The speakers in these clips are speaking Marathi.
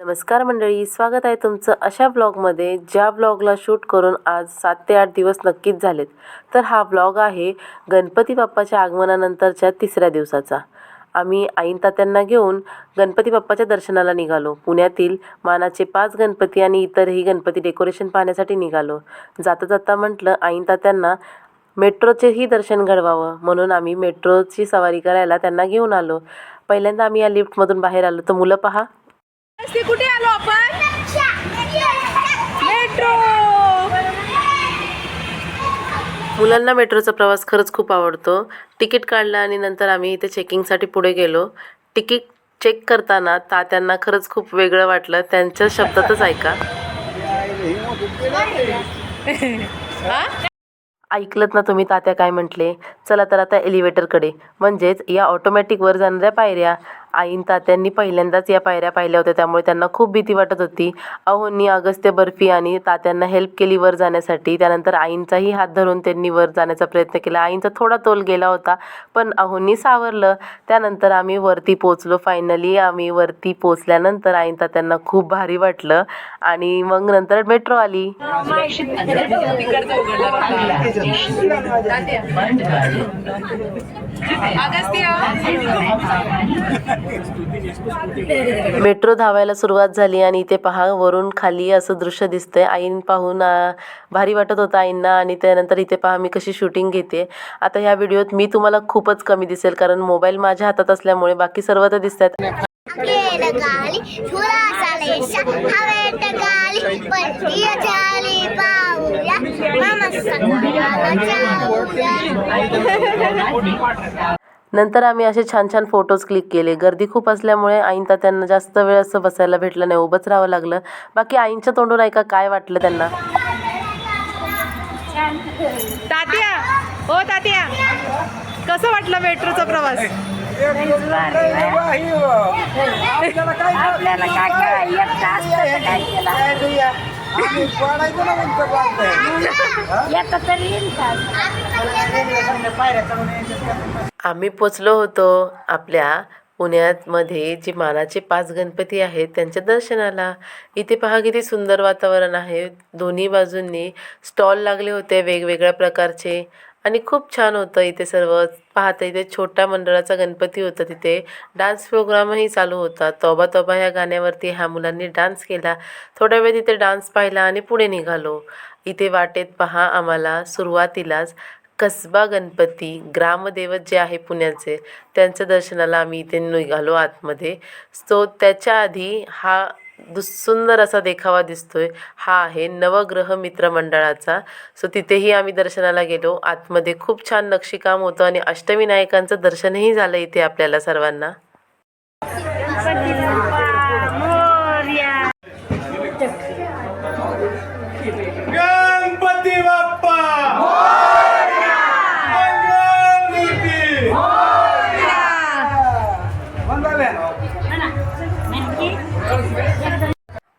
नमस्कार मंडळी स्वागत आहे तुमचं अशा ब्लॉगमध्ये. ज्या ब्लॉगला शूट करून आज सात ते आठ दिवस नक्कीच झालेत तर हा ब्लॉग आहे गणपती बाप्पाच्या आगमनानंतरच्या तिसऱ्या दिवसाचा. आम्ही आईन तात्यांना घेऊन गणपती बाप्पाच्या दर्शनाला निघालो. पुण्यातील मानाचे पाच गणपती आणि इतरही गणपती डेकोरेशन पाहण्यासाठी निघालो. जाता जाता म्हटलं आईन तात्यांना मेट्रोचेही दर्शन घडवावं म्हणून आम्ही मेट्रोची सवारी करायला त्यांना घेऊन आलो. पहिल्यांदा आम्ही या लिफ्टमधून बाहेर आलो. तर मुलं पहा. कुठे आलो आपण? मेट्रो. मुलांना मेट्रोचा प्रवास खरंच खूप आवडतो. तिकीट काढलं आणि नंतर आम्ही इथे चेकिंगसाठी पुढे गेलो. तिकीट चेक करताना तात्यांना खरंच खूप वेगळं वाटलं. त्यांच्या शब्दातच ऐका. ऐकलत ना तुम्ही तात्या काय म्हटले? चला तर आता एलिव्हेटरकडे म्हणजेच या ऑटोमॅटिक वर जाणाऱ्या पायऱ्या. आईन तात्यांनी पहिल्यांदाच या पायऱ्या पाहिल्या होत्या त्यामुळे त्यांना खूप भीती वाटत होती. अहोंनी अगस्त्य बर्फी आणि तात्यांना हेल्प केली वर जाण्यासाठी. त्यानंतर आईंचाही हात धरून त्यांनी वर जाण्याचा प्रयत्न केला. आईंचा थोडा तोल गेला होता पण अहोंनी सावरलं. त्यानंतर आम्ही वरती पोचलो फायनली आम्ही वरती पोचल्यानंतर आईन तात्यांना खूप भारी वाटलं आणि मग नंतर मेट्रो आली. मेट्रो धावायला सुरुवात झाली आणि इथे पहा वरून खाली असं दृश्य दिसतंय. आईन पाहून भारी वाटत होतं आईंना आणि त्यानंतर इथे पहा मी कशी शूटिंग घेते. आता ह्या व्हिडिओत मी तुम्हाला खूपच कमी दिसेल कारण मोबाईल माझ्या हातात असल्यामुळे बाकी सर्व तर दिसतात नंतर आम्ही असे छान छान फोटोज क्लिक केले. गर्दी खूप असल्यामुळे आईन त्यांना जास्त वेळ असं बसायला भेटलं नाही. उभंच राहावं लागलं. बाकी आईंच्या तोंडून ऐका काय वाटलं त्यांना? तात्या! हो तात्या! कसं वाटलं मेट्रोचा प्रवास? आपल्याला काय काय आम्ही पोचलो होतो आपल्या पुण्यामध्ये जे मानाचे पाच गणपती आहेत त्यांच्या दर्शनाला. इथे पहा किती सुंदर वातावरण आहे. दोन्ही बाजूंनी स्टॉल लागले होते वेगवेगळ्या प्रकारचे. आणि खूप छान होतं इथे सर्व. पाहता इथे छोट्या मंडळाचा गणपती होता तिथे. डान्स प्रोग्रामही चालू होता. तोबा तोबा ह्या गाण्यावरती ह्या मुलांनी डान्स केला. थोड्या वेळ तिथे डान्स पाहिला आणि पुढे निघालो. इथे वाटेत पहा आम्हाला सुरुवातीलाच कसबा गणपती ग्रामदैवत जे आहे पुण्याचे त्यांच्या दर्शनाला आम्ही इथे निघालो आतमध्ये. सो त्याच्या आधी हा सुंदर असा देखावा दिसतोय. हा आहे नवग्रह मित्र मंडळाचा सो तिथेही आम्ही दर्शनाला गेलो. आतमध्ये खूप छान नक्षीकाम होतं आणि अष्टमी नायकांचं दर्शनही झालं इथे आपल्याला सर्वांना.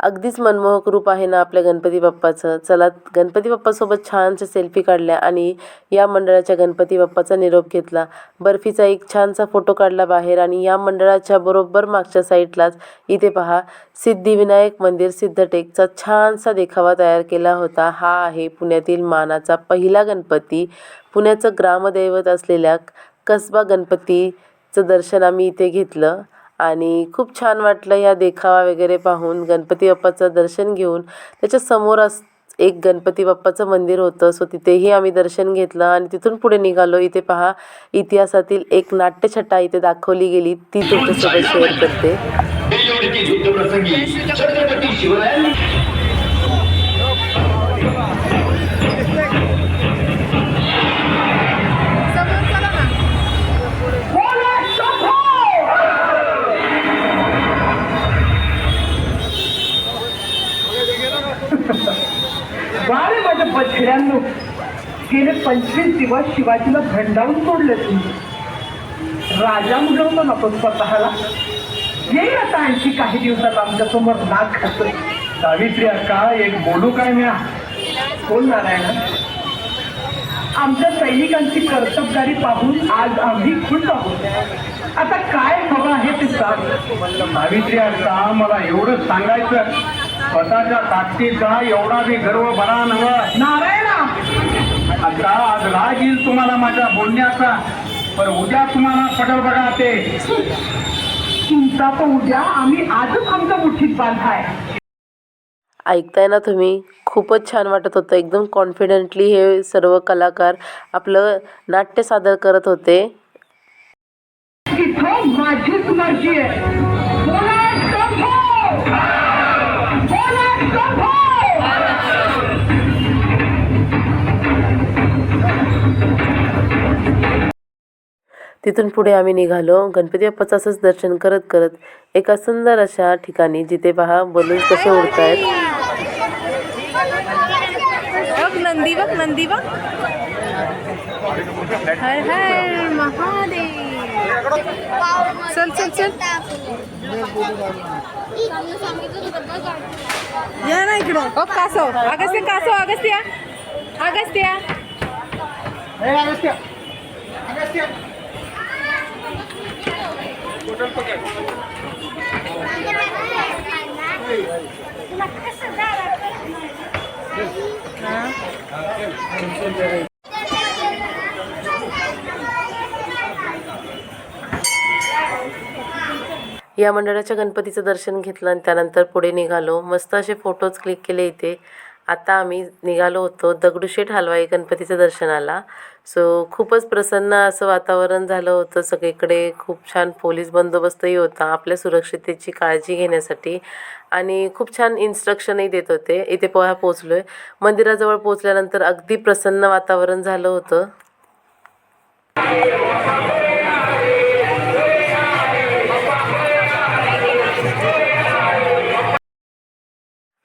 अगदीच मनमोहक रूप आहे ना आपल्या गणपती बाप्पाचं. चला गणपती बाप्पासोबत छानशा सेल्फी काढल्या आणि या मंडळाच्या गणपती बाप्पाचा निरोप घेतला. बर्फीचा एक छानसा फोटो काढला बाहेर आणि या मंडळाच्या बरोबर मागच्या साईडलाच इथे पहा सिद्धिविनायक मंदिर सिद्धटेकचा छानसा देखावा तयार केला होता. हा आहे पुण्यातील मानाचा पहिला गणपती. पुण्याचं ग्रामदैवत असलेल्या कसबा गणपतीचं दर्शन आम्ही इथे घेतलं. आणि खूप छान वाटलं या देखावा वगैरे पाहून. गणपती बाप्पाचं दर्शन घेऊन. त्याच्यासमोर अस एक गणपती बाप्पाचं मंदिर होतं. सो तिथेही आम्ही दर्शन घेतलं आणि तिथून पुढे निघालो. इथे पहा इतिहासातील एक नाट्यछटा इथे दाखवली गेली. ती तुमच्यासोबत शेअर करते. माझ्या गेले पंचवीस दिवस शिवाजीला भंडावून सोडले तुम्ही राजा उडवतो ना स्वतःला. येईल आता आणखी काही दिवसात आमच्यासमोर नाक खातो सावित्री अक्का एक बोलू काय म्या? कोण नारायण? आमच्या सैनिकांची कर्तबगारी पाहून आज आम्ही खुश आहोत. आता काय हवं आहे ते सांग. सावित्री अक्का मला एवढं सांगायचं स्वतःच्या ताकदीचा एवढा बी गर्व बरा नवा नारायणा आता आज राग येईल तुम्हाला माझ्या बोलण्याचा पण उद्या तुम्हाला पटल बघा ते. तुमचा तो उद्या आम्ही आजच आमच्या मुठीत बांधाय ऐकताय ना तुम्ही? खूपच छान वाटत होतं. एकदम कॉन्फिडेंटली हे सर्व कलाकार आपलं नाट्य सादर करत होते. माझीच मर्जी आहे. तिथून पुढे आम्ही निघालो. गणपती बाप्पाचं असंच दर्शन करत करत एका सुंदर अशा ठिकाणी जिथे पहा बलून कसे उडत आहेत बघ नंदी बघ नंदी बघ. हर हर महादेव. चल चल चल. या ना इकडं ओ कासव. अगस्त्या कासव अगस्त्या. अगस्त्या. या मंडळाच्या गणपतीचं दर्शन घेतलं आणि त्यानंतर पुढे निघालो. मस्त असे फोटोज क्लिक केले इथे. आता आम्ही निघालो होतो दगडूशेठ हलवाई गणपतीचं दर्शनाला. सो खूपच प्रसन्न असं वातावरण झालं होतं सगळीकडे. खूप छान पोलीस बंदोबस्तही होता आपल्या सुरक्षिततेची काळजी घेण्यासाठी. आणि खूप छान इन्स्ट्रक्शनही देत होते. इथे पोहा पोचलो आहे मंदिराजवळ पोचल्यानंतर अगदी प्रसन्न वातावरण झालं होतं.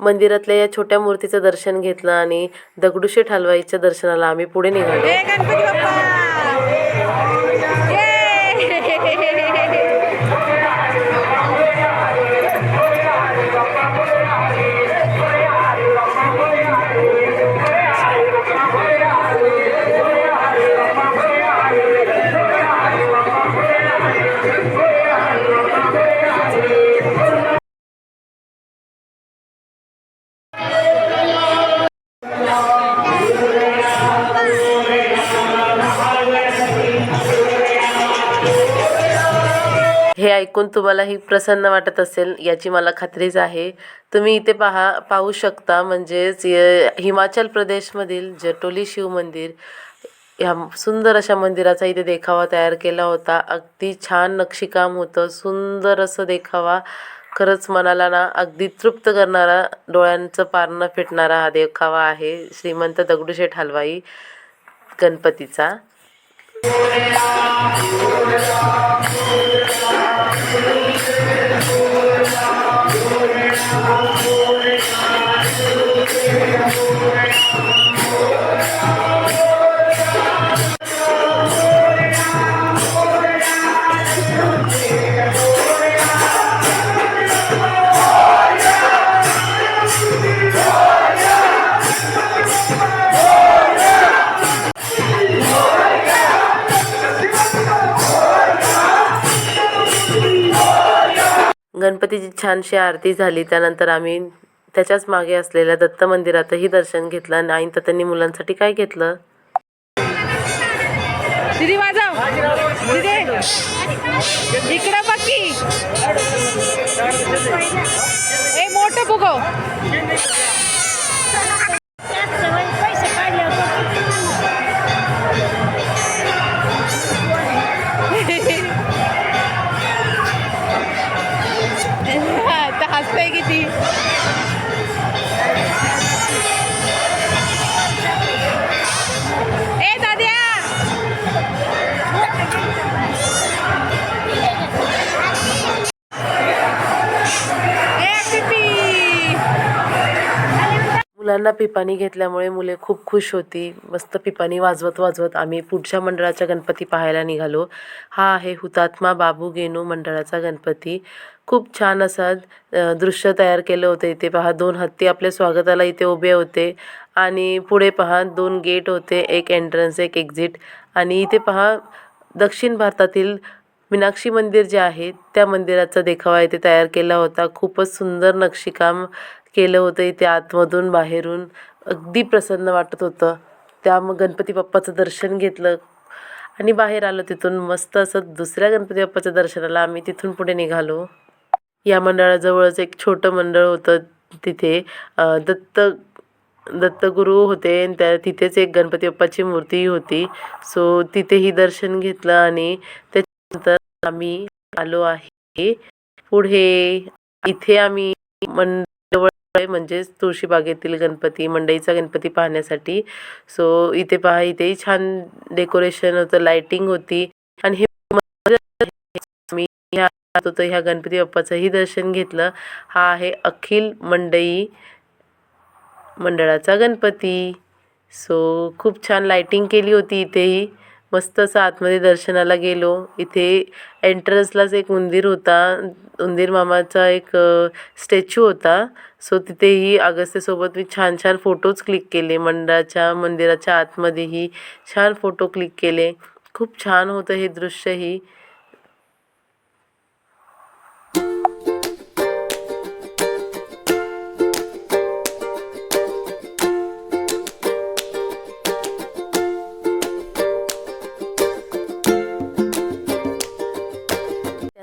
मंदिरातल्या या छोट्या मूर्तीचं दर्शन घेतलं आणि दगडूशेठ हलवाईच्या दर्शनाला आम्ही पुढे निघालो. ऐकून तुम्हालाही प्रसन्न वाटत असेल याची मला खात्रीच आहे. तुम्ही इथे पहा पाहू शकता म्हणजेच य- हिमाचल प्रदेशमधील जटोली शिव मंदिर ह्या सुंदर अशा मंदिराचा इथे देखावा तयार केला होता. अगदी छान नक्षीकाम होतं सुंदर असं देखावा. खरंच मनाला ना अगदी तृप्त करणारा डोळ्यांचं पारणं फिटणारा हा देखावा आहे. श्रीमंत दगडूशेठ हलवाई गणपतीचा. Thank you. गणपतीची छानशी आरती झाली त्यानंतर आम्ही त्याच्याच मागे असलेल्या दत्त मंदिरातही दर्शन घेतलं. आणि आईन त्यांनी मुलांसाठी काय घेतलं? दीदी वाजव. दीदी. इकडं बघ ए मोठं बुगो मुलांना पिपाणी घेतल्यामुळे मुले खूप खुश होती. मस्त पिपाणी वाजवत वाजवत आम्ही पुढच्या मंडळाच्या गणपती पाहायला निघालो. हा आहे हुतात्मा बाबू गेनू मंडळाचा गणपती. खूप छान असा दृश्य तयार केलं होतं इथे पहा. दोन हत्ती आपल्या स्वागताला इथे उभे होते. आणि पुढे पहा दोन गेट होते एक एंट्रन्स एक एक्झिट आणि इथे पहा दक्षिण भारतातील मीनाक्षी मंदिर जे आहे त्या मंदिराचा देखावा इथे तयार केला होता. खूपच सुंदर नक्षीकाम केलं होतं इथे आतमधून बाहेरून. अगदी प्रसन्न वाटत होतं. त्या मग गणपती बाप्पाचं दर्शन घेतलं. आणि बाहेर आलो तिथून. मस्त असं दुसऱ्या गणपती बाप्पाच्या दर्शनाला आम्ही तिथून पुढे निघालो. या मंडळाजवळच एक छोटं मंडळ होतं तिथे. दत्त दत्तगुरू होते. आणि त्या तिथेच एक गणपती बाप्पाची मूर्ती होती. सो तिथेही दर्शन घेतलं आणि त्याच्यानंतर आम्ही आलो आहे. पुढे इथे आम्ही मंड म्हणजेच तुळशीबागेतील गणपती मंडईचा गणपती पाहण्यासाठी. सो इथे पहा इथेही छान डेकोरेशन होतं लाइटिंग होती. आणि हे मी ह्या होतं ह्या गणपती बाप्पाचंही दर्शन घेतलं. हा आहे अखिल मंडई मंडळाचा गणपती. सो खूप छान लाइटिंग केली होती इथेही. मस्त असं आतमध्ये दर्शनाला गेलो. इथे एंट्रन्सलाच एक उंदीर होता. उंदीर मामाचा एक स्टॅच्यू होता. सो तिथेही अगस्त्यसोबत मी छान छान फोटोज क्लिक केले. मंडळाच्या मंदिराच्या आतमध्येही छान फोटो क्लिक केले. खूप छान होतं हे दृश्यही.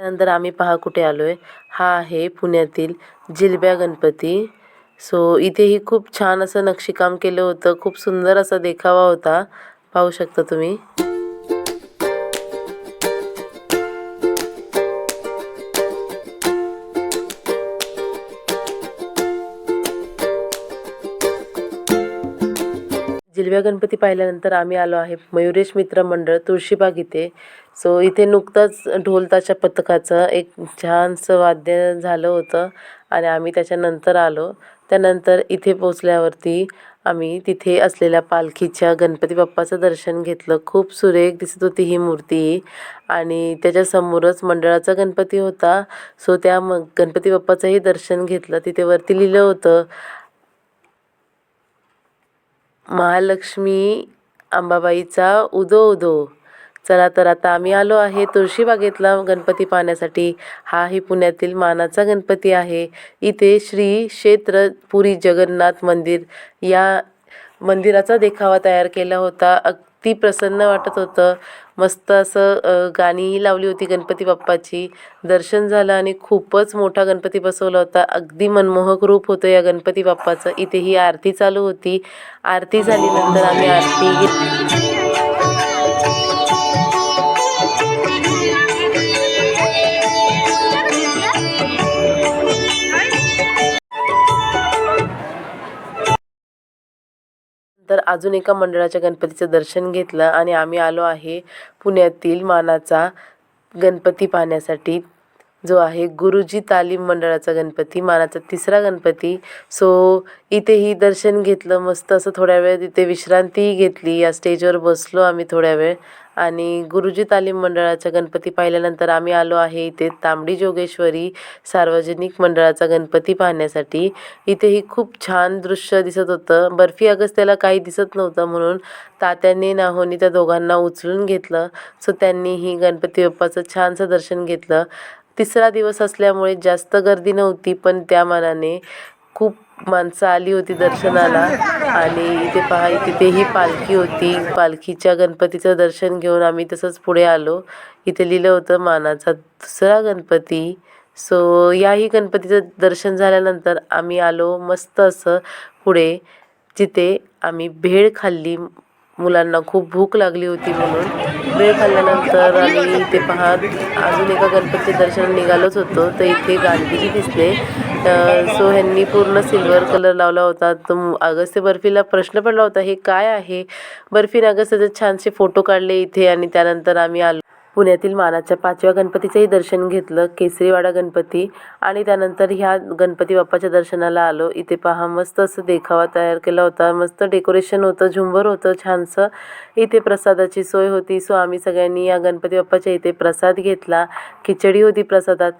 त्यानंतर आम्ही पहा कुठे आलो आहे हा आहे पुण्यातील जिलब्या गणपती. सो इथेही खूप छान असं नक्षीकाम केलं होतं. खूप सुंदर असा देखावा होता. पाहू शकता तुम्ही. हिरव्या गणपती पाहिल्यानंतर आम्ही आलो आहे मयुरेश मित्र मंडळ तुळशीबाग इथे. सो इथे नुकतंच ढोलताच्या पथकाचं एक छानसं वाद्य झालं होतं आणि आम्ही त्याच्यानंतर आलो. त्यानंतर इथे पोचल्यावरती आम्ही तिथे असलेल्या पालखीच्या गणपती बाप्पाचं दर्शन घेतलं. खूप सुरेख दिसत होती ही मूर्ती. आणि त्याच्यासमोरच मंडळाचा गणपती होता. सो त्या मग गणपती बाप्पाचंही दर्शन घेतलं. तिथे वरती लिहिलं होतं महालक्ष्मी अंबाबाईचा उदो उदो. चला तर आता आम्ही आलो आहे तुळशीबागेतला गणपती पाहण्यासाठी. हाही पुण्यातील मानाचा गणपती आहे. इथे श्री क्षेत्र पुरी जगन्नाथ मंदिर या मंदिराचा देखावा तयार केला होता. अग अगदी प्रसन्न वाटत होतं. मस्त असं गाणीही लावली होती गणपती बाप्पाची. दर्शन झालं आणि खूपच मोठा गणपती बसवला होता. अगदी मनमोहक रूप होतं या गणपती बाप्पाचं. इथे ही आरती चालू होती. आरती झाल्यानंतर आम्ही आरती घेतली तर अजून एका मंडळाच्या गणपतीचं दर्शन घेतलं आणि आम्ही आलो आहे पुण्यातील मानाचा गणपती पाहण्यासाठी. जो आहे गुरुजी तालीम मंडळाचा गणपती मानाचा तिसरा गणपती. सो इथेही दर्शन घेतलं मस्त असं थोड्या वेळ तिथे विश्रांतीही घेतली. या स्टेजवर बसलो आम्ही थोड्या वेळ. आणि गुरुजी तालीम मंडळाचा गणपती पाहिल्यानंतर आम्ही आलो आहे इथे तांबडी जोगेश्वरी सार्वजनिक मंडळाचा गणपती पाहण्यासाठी. इथेही खूप छान दृश्य दिसत होतं. बर्फी अगस्त्याला काही दिसत नव्हतं म्हणून तात्याने नाहोनी त्या दोघांना उचलून घेतलं. सो त्यांनीही गणपती बाप्पाचं छानसं दर्शन घेतलं. तिसरा दिवस असल्यामुळे जास्त गर्दी नव्हती पण त्या मानाने खूप माणसं आली होती दर्शनाला. आणि इथे पहा तिथेही पालखी होती. पालखीच्या गणपतीचं दर्शन घेऊन आम्ही तसंच पुढे आलो. इथे लिहिलं होतं मानाचा दुसरा गणपती. सो याही गणपतीचं दर्शन झाल्यानंतर आम्ही आलो मस्त असं पुढे जिथे आम्ही भेळ खाल्ली. मुलांना खूप भूक लागली होती म्हणून. वेळ खाल्ल्यानंतर आम्ही इथे पाहत अजून एका गणपतीचे दर्शन निघालोच होतो. तर इथे गांधीजी दिसले. सो ह्यांनी पूर्ण सिल्वर कलर लावला होता. तर अगस्त्य बर्फीला प्रश्न पडला होता हे काय आहे? बर्फीने अगस्त्याचे छानसे फोटो काढले इथे आणि त्यानंतर आम्ही आलो. पुण्यातील मानाच्या पाचव्या गणपतीचंही दर्शन घेतलं. केसरीवाडा गणपती आणि त्यानंतर ह्या गणपती बाप्पाच्या दर्शनाला आलो. इथे पहा मस्त असं देखावा तयार केला होता. मस्त डेकोरेशन होतं झुंबर होतं छानसं. इथे प्रसादाची सोय होती. सो आम्ही सगळ्यांनी या गणपती बाप्पाच्या इथे प्रसाद घेतला. खिचडी होती प्रसादात.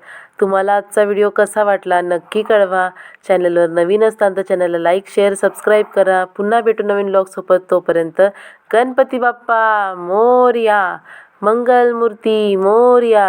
तुम्हाला आजचा व्हिडिओ कसा वाटला नक्की कळवा. चॅनलवर नवीन असताना तर चॅनलला लाईक शेअर सबस्क्राईब करा. पुन्हा भेटू नवीन ब्लॉगसोबत तोपर्यंत गणपती बाप्पा मोरया. मंगलमूर्ती मोरया